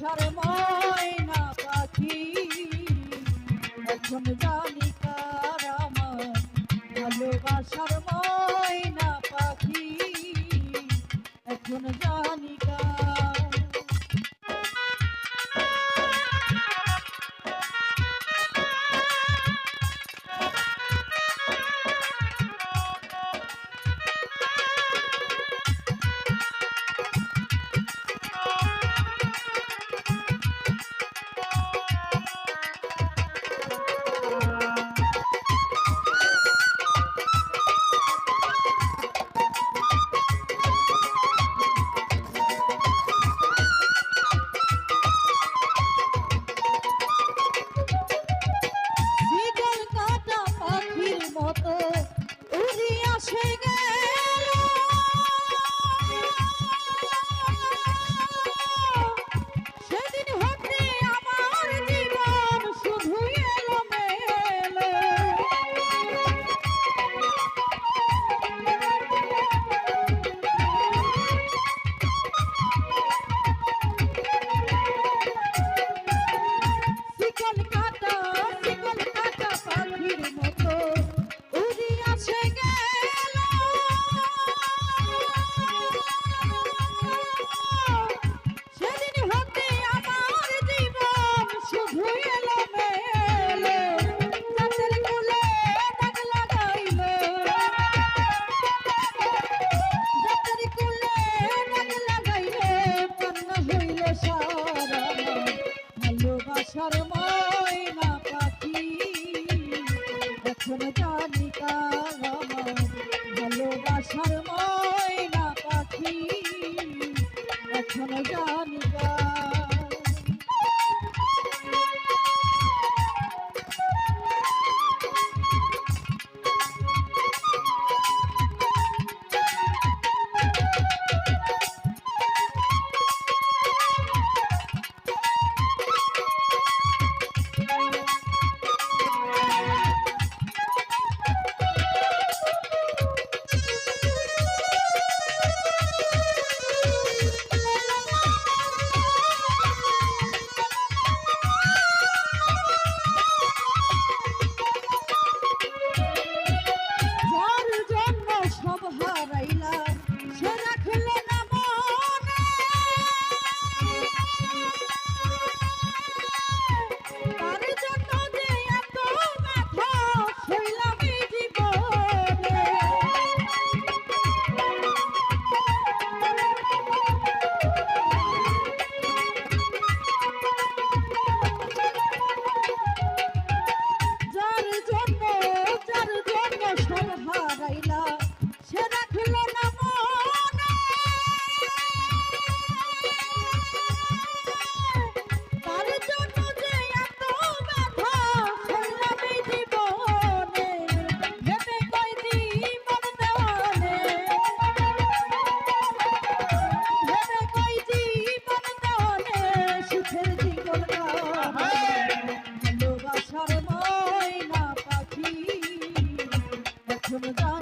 আশার ময়না পাখি। এখন জানি কার আমার ভালোবাসার পাখি। এখন জানি I'm a die? You're